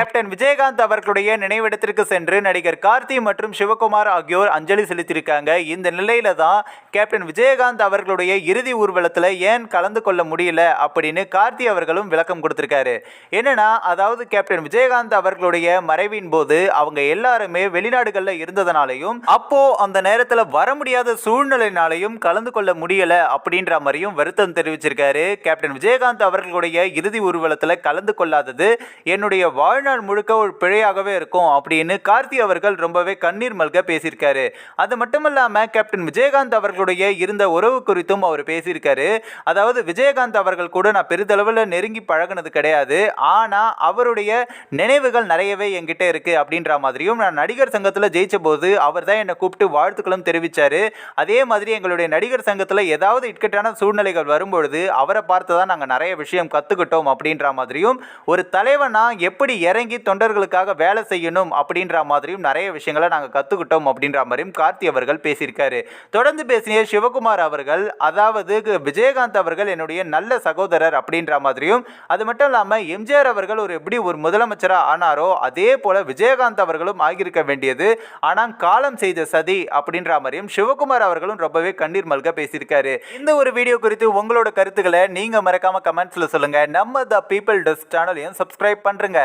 Captain Vijayakanth அவர்களுடைய நினைவிடத்திற்கு சென்று நடிகர் கார்த்தி மற்றும் சிவகுமார் ஆகியோர் அஞ்சலி செலுத்தியிருக்காங்க. இந்த நிலையில தான் கேப்டன் விஜயகாந்த் அவர்களுடைய இறுதி ஊர்வலத்தில் ஏன் கலந்து கொள்ள முடியல அப்படின்னு கார்த்தி அவர்களும் விளக்கம் கொடுத்திருக்காரு. என்னன்னா அதாவது கேப்டன் விஜயகாந்த் அவர்களுடைய மறைவின் போது அவங்க எல்லாருமே வெளிநாடுகளில் இருந்ததுனாலையும் அப்போ அந்த நேரத்தில் வர முடியாத சூழ்நிலைனாலையும் கலந்து கொள்ள முடியல அப்படின்ற மாதிரியும் வருத்தம் தெரிவிச்சிருக்காரு. கேப்டன் விஜயகாந்த் அவர்களுடைய இறுதி ஊர்வலத்தில் கலந்து கொள்ளாதது என்னுடைய வாழ்நாள் முழுக்க ஒரு பிழையாகவே இருக்கும் அப்படின்னு கார்த்தி அவர்கள் ரொம்பவே கண்ணீர் மல்க பேசியிருக்காரு. அது மட்டும் இல்லாமல் கேப்டன் விஜயகாந்த் அவர்களுடைய இருந்த உறவு குறித்தும் அவர் பேசியிருக்காரு. அதாவது விஜயகாந்த் அவர்கள் கூட நான் பெரிதளவில் நெருங்கி பழகுனது கிடையாது. ஆனால் அவருடைய நினைவுகள் நிறையவே என்கிட்ட இருக்கு அப்படின்ற மாதிரியும் நான் நடிகர் சங்கத்தில் ஜெயிச்ச போது அவர் தான் என்னை கூப்பிட்டு வாழ்த்துக்களும் தெரிவித்தார் அதே மாதிரி எங்களுடைய நடிகர் சங்கத்தில் ஏதாவது இக்கட்டான சூழ்நிலைகள் வரும்பொழுது அவரை பார்த்து தான் நாங்கள் நிறைய விஷயம் கற்றுக்கிட்டோம் அப்படின்ற மாதிரியும் ஒரு தலைவனா எப்படி இறங்கி தொண்டர்களுக்காக வேலை செய்யணும் அப்படின்ற மாதிரியும் நிறைய விஷயங்களை நாங்கள் கற்றுக்கிட்டோம் அப்படின்ற மாதிரியும் கார்த்தி அவர்கள் பேசியிருக்காரு. தொடர்ந்து பேசிய சிவகுமார் அவர்கள் அதாவது விஜயகாந்த் அவர்கள் என்னுடைய நல்ல சகோதரர் அப்படின்ற மாதிரியும் அது மட்டும் இல்லாமல் எம்ஜிஆர் அவர்கள் ஒரு எப்படி ஒரு முதலமைச்சராக ஆனாரோ அதே போல விஜயகாந்த் அவர்களும் ஆகியிருக்க வேண்டியது. ஆனால் காலம் செய்த சதி அப்படின்ற மாதிரியும் சிவகுமார் அவர்களும் ரொம்பவே கண்ணீர் மல்க பேசியிருக்காரு. இந்த ஒரு வீடியோ குறித்து உங்களோட கருத்துக்களை நீங்கள் மறக்காம கமெண்ட்ஸில் சொல்லுங்கள் நம்ம த பீப்பிள் டெஸ்க் சேனலையும் சப்ஸ்கிரைப் பண்றேங்க.